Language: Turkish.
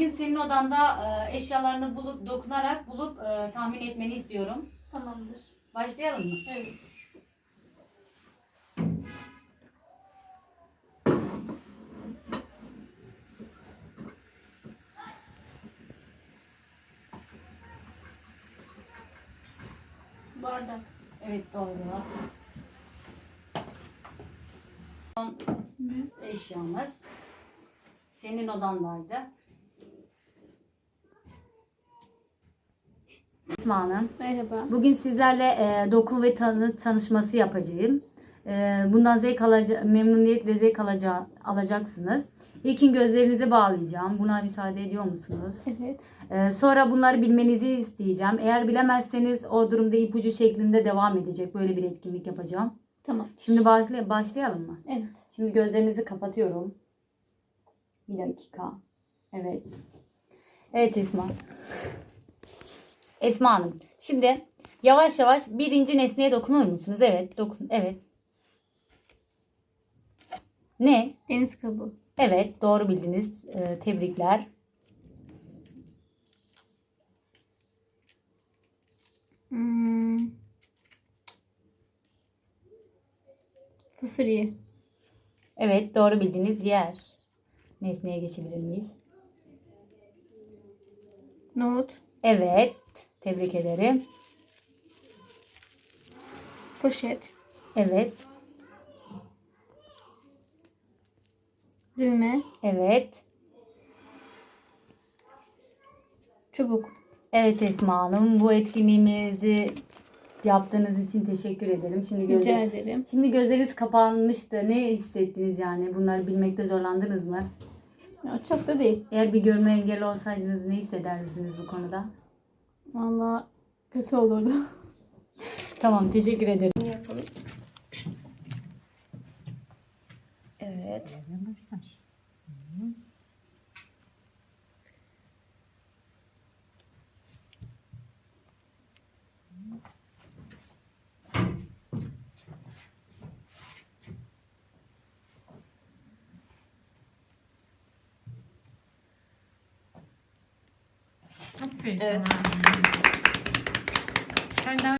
bugün senin odanda e, eşyalarını bulup dokunarak bulup e, tahmin etmeni istiyorum. Tamamdır. Başlayalım mı? Evet. Bardak. Evet doğru. Son eşyamız senin odandaydı. İsma Hanım. Merhaba. Bugün sizlerle e, doku ve tanı tanışması yapacağım. E, bundan zevk alaca memnuniyetle zevk alaca alacaksınız. İlkin gözlerinizi bağlayacağım. Buna müsaade ediyor musunuz? Evet. E, sonra bunları bilmenizi isteyeceğim. Eğer bilemezseniz o durumda ipucu şeklinde devam edecek. Böyle bir etkinlik yapacağım. Tamam. Şimdi başlay başlayalım mı? Evet. Şimdi gözlerinizi kapatıyorum. Bir dakika. Evet. Evet Esma. Esma Hanım. Şimdi yavaş yavaş birinci nesneye dokunur musunuz? Evet. Dokun. Evet. Ne? Deniz kabuğu. Evet. Doğru bildiniz. Ee, tebrikler. Hmm. Fasulye. Evet. Doğru bildiniz. Diğer nesneye geçebilir miyiz? Nohut. Evet. Tebrik ederim. Poşet. Evet. Düğme. Evet. Çubuk. Evet Esma Hanım, bu etkinliğimizi yaptığınız için teşekkür ederim. Şimdi Rica gözler, ederim. şimdi gözleriniz kapanmıştı. Ne hissettiniz yani? Bunları bilmekte zorlandınız mı? Ya, çok da değil. Eğer bir görme engeli olsaydınız ne hissederdiniz bu konuda? Valla kötü olurdu. Tamam, teşekkür ederim. Ne yapalım? Evet. Aferin. Evet. Sen daha